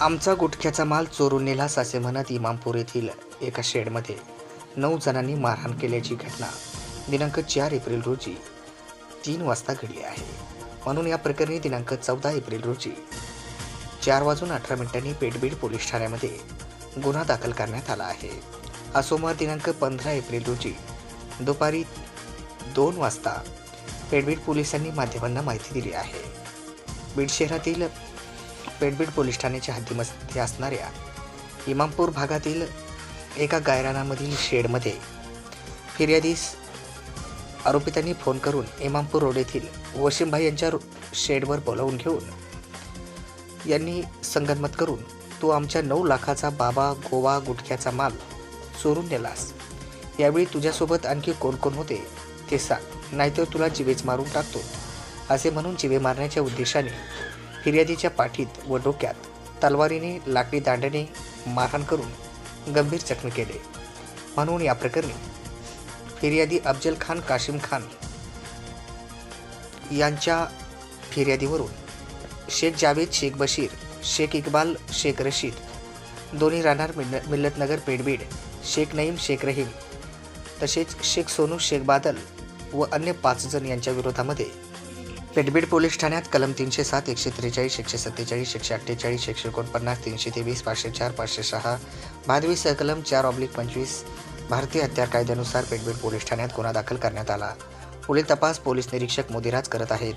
आमचा गुटख्याचा माल चोरून नेलास असे म्हणत इमामपूर येथील एका शेडमध्ये. नऊ जणांनी मारहाण केल्याची घटना. दिनांक चार एप्रिल रोजी तीन वाजता घडली आहे. म्हणून या प्रकरणी दिनांक चौदा एप्रिल रोजी चार वाजून अठरा मिनिटांनी पेटबीड पोलीस ठाण्यामध्ये गुन्हा दाखल करण्यात आला आहे. हा सोमवार दिनांक पंधरा एप्रिल रोजी दुपारी दोन वाजता पेडबीड पोलिसांनी माध्यमांना माहिती दिली आहे. बीड शहरातील पेठबीड पोलीस ठाण्याच्या हद्दीमध्ये असणाऱ्या इमामपूर भागातील एका गायरानामधील शेडमध्ये फिर्यादीस आरोपितांनी फोन करून इमामपूर रोड येथील वशिमभाई यांच्या शेडवर बोलावून घेऊन यांनी संगनमत करून तू आमच्या नऊ लाखाचा बाबा गोवा गुटख्याचा माल चोरून नेलास. यावेळी तुझ्यासोबत आणखी कोण कोण होते ते सांग. नाहीतर तुला जिवेच मारून टाकतो. असे म्हणून जिवे मारण्याच्या उद्देशाने फिर्यादीच्या पाठीत व डोक्यात तलवारीने लाकडी दांड्याने मारहाण करून गंभीर जखमी केले. म्हणून या प्रकरणी फिर्यादी अफजल खान काशिम खान यांच्या फिर्यादीवरून शेख जावेद शेख बशीर शेख इक्बाल शेख रशीद दोन्ही राहणार मिल मिल्लतनगर पेडबीड शेख नईम शेख रहीम तसेच शेख सोनू शेख बादल व अन्य पाच जण यांच्या विरोधामध्ये पेटबीड पोलीस ठाण्यात कलम तीनशे सात एकशे त्रेचाळीस एकशे सत्तेचाळीस एकशे अठ्ठेचाळीस एकशे एकोणपन्नास तीनशे तेवीस पाचशे चार पाचशे सहा भादवी सहकलम चार ऑब्लिक पंचवीस भारतीय हत्यार कायद्यानुसार पेटबीड पोलीस ठाण्यात गुन्हा दाखल करण्यात आला. पुढील तपास पोलीस निरीक्षक मोदीराज करत आहेत.